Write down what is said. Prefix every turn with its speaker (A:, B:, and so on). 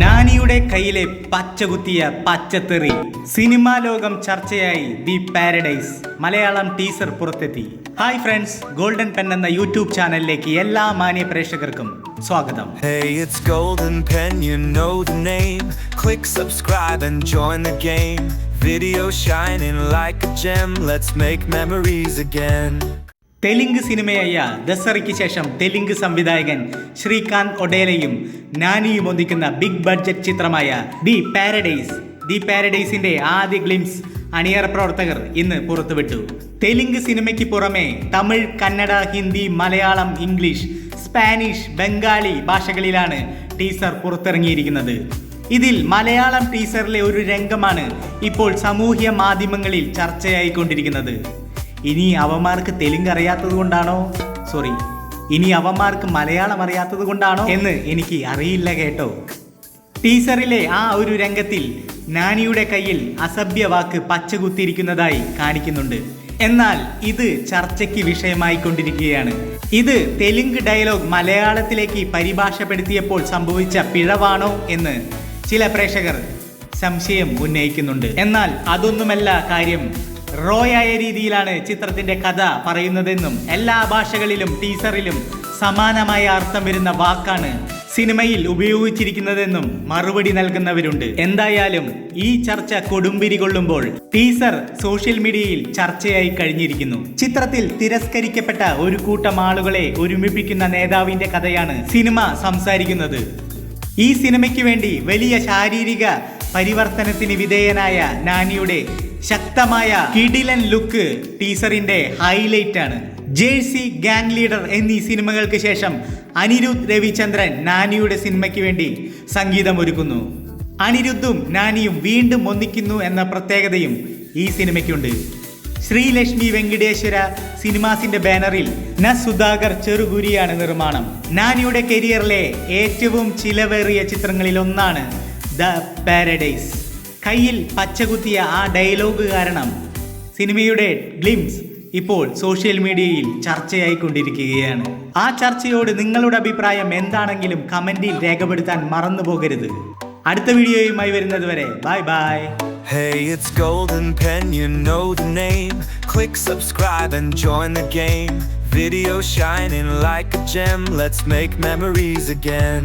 A: നാനിയുടെ കയ്യിലെ പച്ചകുത്തിയ പച്ചത്തെറി സിനിമാ ലോകം ചർച്ചയായി ദി പാരഡൈസ് മലയാളം ടീസർ പുറത്തെത്തി ഹായ് ഫ്രണ്ട്സ് ഗോൾഡൻ പെൻ എന്ന യൂട്യൂബ് ചാനലിലേക്ക് എല്ലാ മാന്യ പ്രേക്ഷകർക്കും സ്വാഗതം
B: Hey, it's Golden Pen, you know the name. Click subscribe and join the game. Video shining like a gem, let's make memories again.
A: Telugu സിനിമയായ ദസറയ്ക്ക് ശേഷം തെലുങ്ക് സംവിധായകൻ ശ്രീകാന്ത് ഒഡേലയും നാനിയും ഒന്നിക്കുന്ന ബിഗ് ബഡ്ജറ്റ് ചിത്രമായ ദി പാരഡൈസ്. ദി പാരഡൈസിന്റെ ആദ്യ ഗ്ലിംസ് അണിയറ പ്രവർത്തകർ ഇന്ന് പുറത്തുവിട്ടു. തെലുങ്ക് സിനിമയ്ക്ക് പുറമെ തമിഴ് കന്നഡ ഹിന്ദി മലയാളം ഇംഗ്ലീഷ് സ്പാനിഷ് ബംഗാളി ഭാഷകളിലാണ് ടീസർ പുറത്തിറങ്ങിയിരിക്കുന്നത്. ഇതിൽ മലയാളം ടീസറിലെ ഒരു രംഗമാണ് ഇപ്പോൾ സാമൂഹ്യ മാധ്യമങ്ങളിൽ ചർച്ചയായിക്കൊണ്ടിരിക്കുന്നത്. ഇനി അവന്മാർക്ക് തെലുങ്ക് അറിയാത്തത് കൊണ്ടാണോ? സോറി ഇനി അവന്മാർക്ക് മലയാളം അറിയാത്തത് കൊണ്ടാണോ? എന്ന് എനിക്ക് അറിയില്ല കേട്ടോ. ടീസറിലെ ആ ഒരു രംഗത്തിൽ നാനിയുടെ കയ്യിൽ അസഭ്യ വാക്ക് പച്ചകുത്തിയിരിക്കുന്നതായി കാണിക്കുന്നുണ്ട്. എന്നാൽ ഇത് ചർച്ചയ്ക്ക് വിഷയമായി കൊണ്ടിരിക്കുകയാണ് ഇത് തെലുങ്ക് ഡയലോഗ് മലയാളത്തിലേക്ക് പരിഭാഷപ്പെടുത്തിയപ്പോൾ സംഭവിച്ച പിഴവാണോ എന്ന് ചില പ്രേക്ഷകർ സംശയം ഉന്നയിക്കുന്നുണ്ട്. എന്നാൽ അതൊന്നുമല്ല കാര്യം. റോയായ രീതിയിലാണ് ചിത്രത്തിന്റെ കഥ പറയുന്നതെന്നും എല്ലാ ഭാഷകളിലും ടീസറിലും സമാനമായ അർത്ഥം വരുന്ന വാക്കാണ് സിനിമയിൽ ഉപയോഗിച്ചിരിക്കുന്നതെന്നും മറുപടി നൽകുന്നവരുണ്ട്. എന്തായാലും ഈ ചർച്ച കൊടുമ്പിരി കൊള്ളുമ്പോൾ ടീസർ സോഷ്യൽ മീഡിയയിൽ ചർച്ചയായി കഴിഞ്ഞിരിക്കുന്നു. ചിത്രത്തിൽ തിരസ്കരിക്കപ്പെട്ട ഒരു കൂട്ടം ആളുകളെ ഒരുമിപ്പിക്കുന്ന നേതാവിന്റെ കഥയാണ് സിനിമ സംസാരിക്കുന്നത്. ഈ സിനിമയ്ക്ക് വേണ്ടി വലിയ ശാരീരിക പരിവർത്തനത്തിന് വിധേയനായ നാനിയുടെ ശക്തമായ കിഡിലൻ ലുക്ക് ടീസറിന്റെ ഹൈലൈറ്റ് ആണ്. ജേഴ്സി ഗാങ് ലീഡർ എന്നീ സിനിമകൾക്ക് ശേഷം അനിരുദ്ധ് രവിചന്ദ്രൻ നാനിയുടെ സിനിമയ്ക്ക് വേണ്ടി സംഗീതം ഒരുക്കുന്നു അനിരുദ്ധും നാനിയും വീണ്ടും ഒന്നിക്കുന്നു എന്ന പ്രത്യേകതയും ഈ സിനിമയ്ക്കുണ്ട്. ശ്രീലക്ഷ്മി വെങ്കടേശ്വര സിനിമാസിന്റെ ബാനറിൽ ന സുധാകർ ചെറുകുരിയാണ് നിർമ്മാണം. നാനിയുടെ കരിയറിലെ ഏറ്റവും ചിലവേറിയ ചിത്രങ്ങളിൽ ഒന്നാണ് ദ പാരഡൈസ് കയ്യിൽ പച്ചകുത്തിയ ആ ഡയലോഗ് കാരണം സിനിമയുടെ ഗ്ലിംസ് ഇപ്പോൾ സോഷ്യൽ മീഡിയയിൽ ചർച്ചയായിക്കൊണ്ടിരിക്കുകയാണ് ആ ചർച്ചയോട് നിങ്ങളുടെ അഭിപ്രായം എന്താണെങ്കിലും കമന്റിൽ രേഖപ്പെടുത്താൻ മറന്നു പോകരുത് അടുത്ത വീഡിയോയുമായി വരുന്നത് വരെ bye bye
B: Hey, it's Golden Pen, you know the name. Click subscribe and join the game. Video shining like a gem, let's make memories again.